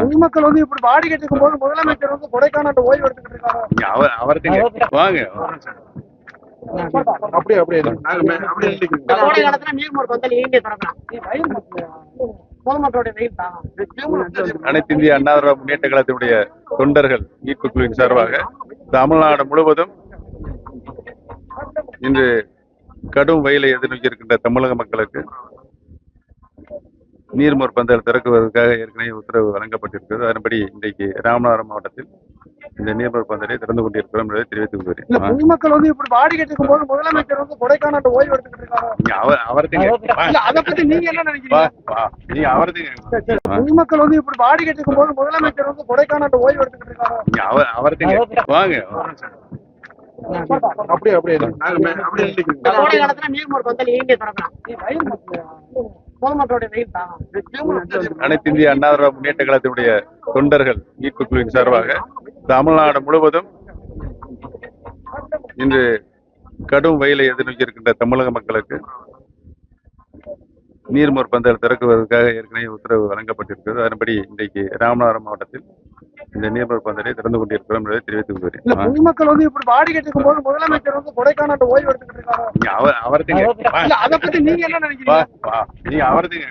பொதுமக்கள் வந்து இப்படி வாடகை எடுக்கும் போது முதலமைச்சர் வந்து கொடைக்கானல் ஓய்வு எடுத்துக்கிட்டு அவர்கிட்ட வாங்க. அப்படியே அப்படியே. அனைத்து இந்திய அண்ணா திராவிட முன்னேற்ற கழகத்தினுடைய தொண்டர்கள் மீட்பு குழுவின் சார்பாக தமிழ்நாடு முழுவதும் இன்று கடும் வெயிலை எதிர்நோக்கி இருக்கின்ற தமிழக மக்களுக்கு நீர்மோர் பந்தல் திறக்குவதற்காக ஏற்கனவே உத்தரவு வழங்கப்பட்டிருக்கிறது. அதன்படி இன்றைக்கு ராமநாதபுரம் மாவட்டத்தில் இந்த நீர்மோர் பந்தலை திறந்து கொண்டிருக்கிறோம் என்பதை தெரிவித்துக் கொள்கிறேன். பொதுமக்கள் வந்து இப்படி வாடகை எடுக்கும் போது முதலமைச்சர் வந்து கொடைக்கானல் ஓய்வு எடுத்துக்கிட்டு அவர்கிட்ட இல்ல அதை பத்தி நீங்க என்ன நினைக்கிறீங்க? அவர்கிட்ட பொதுமக்கள் வந்து இப்படி வாடகை எடுக்கும் போது முதலமைச்சர் வந்து கொடைக்கானல் ஓய்வு எடுத்துக்கிட்டு அவர்கிட்ட வாங்க. அப்படியே அப்படியே காலத்துல நீர்மோர் பந்தல் ஈண்டிய திறக்கலாம். அனைத்து இந்திய அண்ணா திராவிட முன்னேற்ற கழகத்தினுடைய தொண்டர்கள் மீட்பு குழுவின் சார்பாக தமிழ்நாடு முழுவதும் இன்று கடும் வெயிலை எதிர்நோக்கி இருக்கின்ற தமிழக மக்களுக்கு நீர்மோர் பந்தல் திறக்குவதற்காக ஏற்கனவே உத்தரவு வழங்கப்பட்டிருக்கிறது. அதன்படி இன்றைக்கு ராமநாதபுரம் மாவட்டத்தில் இந்த நீர்வரப்பு பந்தலை திறந்து கொண்டிருக்கிறோம் என்பதை தெரிவித்துக் கொள்கிறேன். பொதுமக்கள் வந்து இப்படி வாடி கேட்டுக்கும் போது முதலமைச்சர் வந்து கொடைக்கானல் ஓய்வு எடுத்துக்கிட்டு இருக்காங்க அவர் அவர்த்தீங்க அதை பத்தி நீங்க என்ன நினைக்கிறீங்க? நீங்க அவர்த்தீங்க